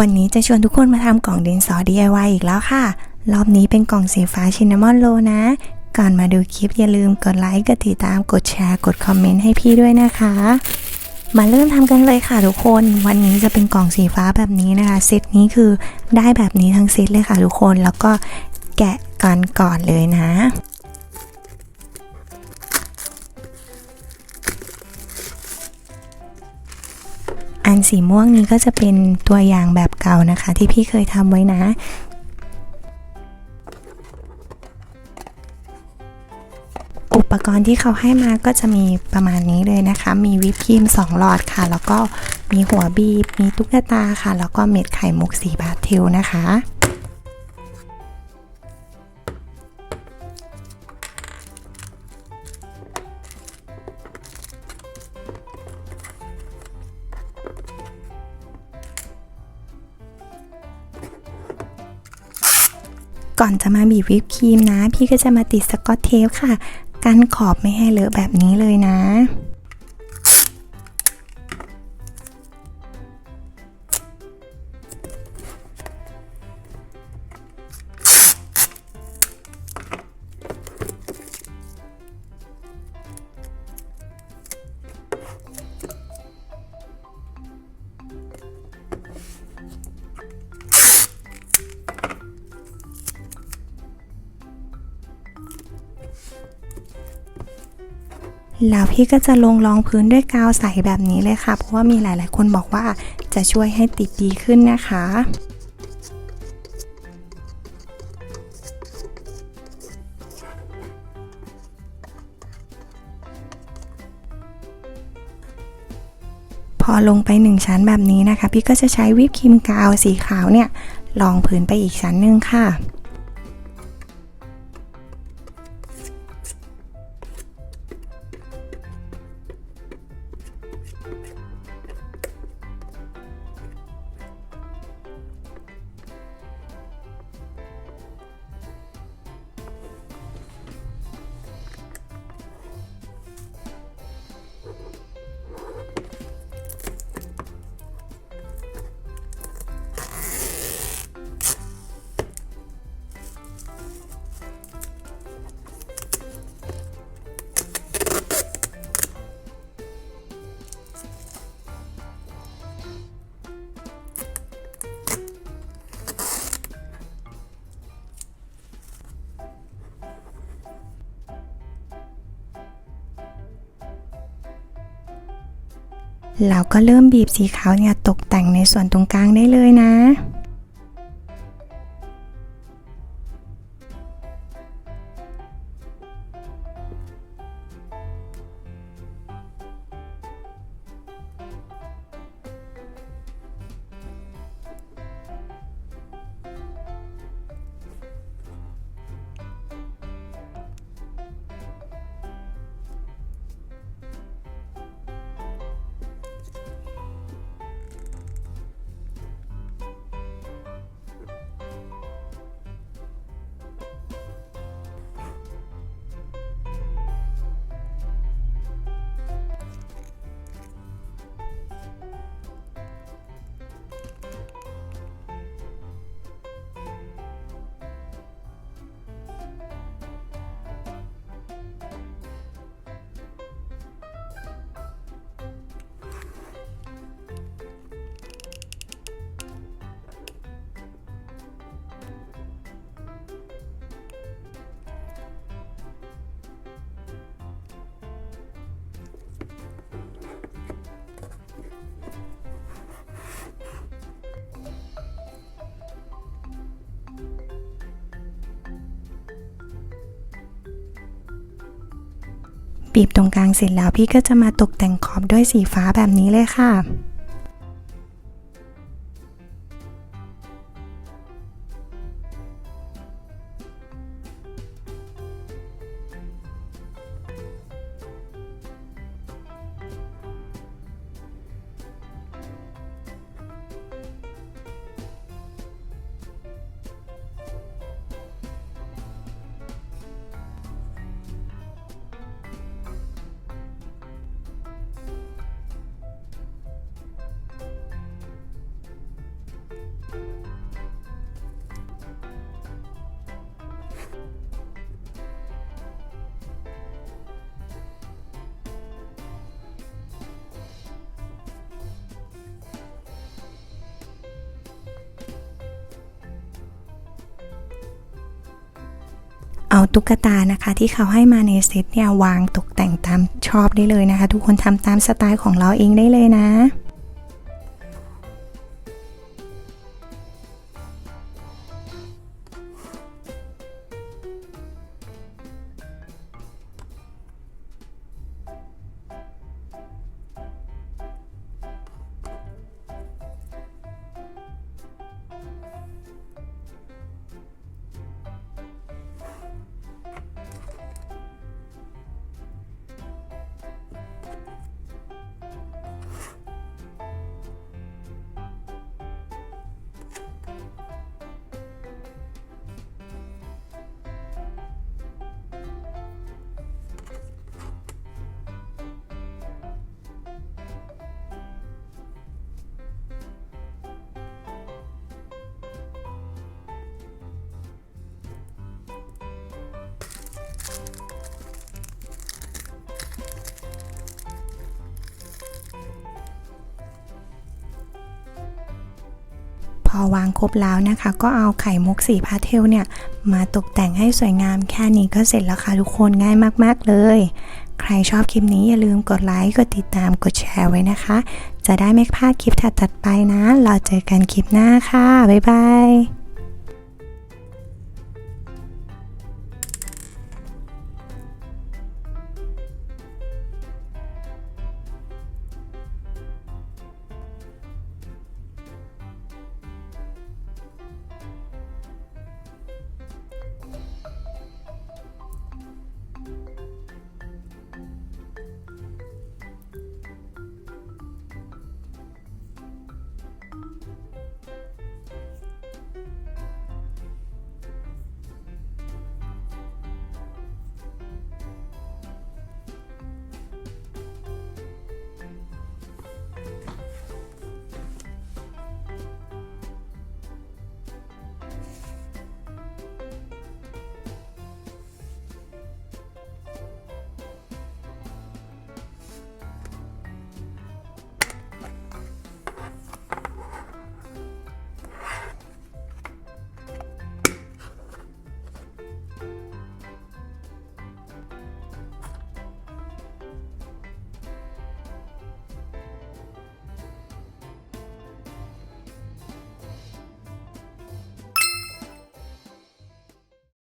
วันนี้จะชวนทุกคนมาทำกล่องดินสอ DIY อีกแล้วค่ะ รอบนี้เป็นกล่องสีฟ้าชินนามอนโลนะ ก่อนมาดูคลิปอย่าลืมกดไลค์ กดติดตาม กดแชร์ กดคอมเมนต์ให้พี่ด้วยนะคะ มาเริ่มทำกันเลยค่ะทุกคน วันนี้จะเป็นกล่องสีฟ้าแบบนี้นะคะ เซตนี้คือได้แบบนี้ทั้งเซตเลยค่ะทุกคน แล้วก็แกะกันก่อนเลยนะ สีม่วงนี้ก็จะเป็นตัวอย่างแบบเก่านะคะ ที่พี่เคยทำไว้นะอุปกรณ์ที่เขาให้มาก็จะมีประมาณนี้เลยนะคะ มีวิปครีม 2 หลอดค่ะ แล้วก็มีหัวบีบ มีตุ๊กตาค่ะ แล้วก็เม็ดไข่มุกสีบาทเทลนะคะ ก่อนจะมาบีบวิปครีมนะ พี่ก็จะมาติดสกอตเทปค่ะ กันขอบไม่ให้เลอะแบบนี้เลยนะ แล้วพี่ก็จะลงรองพื้นด้วยกาวใสแบบนี้เลยค่ะ เพราะว่ามีหลาย ๆ คนบอกว่าจะช่วยให้ติดดีขึ้นนะคะพอลงไปหนึ่งชั้นแบบนี้นะคะ พี่ก็จะใช้วิปครีมกาวสีขาวเนี่ยรองพื้นไปอีกชั้นหนึ่งค่ะ เราก็เริ่มบีบสีขาวเนี่ยตกแต่งในส่วนตรงกลางได้เลยนะ บีบตรงกลางเสร็จแล้วพี่ก็จะมาตกแต่งขอบด้วยสีฟ้าแบบนี้เลยค่ะ เอาตุ๊กตานะคะ ที่เขาให้มาในเซตเนี่ยวางตกแต่งตามชอบได้เลยนะคะ ทุกคนทำตามสไตล์ของเราเองได้เลยนะ อวางครบแล้วนะคะ ก็เอาไข่มุกสีพาเทลเนี่ย มาตกแต่งให้สวยงามแค่นี้ก็เสร็จแล้วค่ะทุกคนง่ายมาก ๆ เลย ใครชอบคลิปนี้อย่าลืมกดไลค์ กดติดตาม กดแชร์ไว้นะคะ จะได้ไม่พลาดคลิปถัดๆไปนะ เราเจอกันคลิปหน้าค่ะ บ๊ายบาย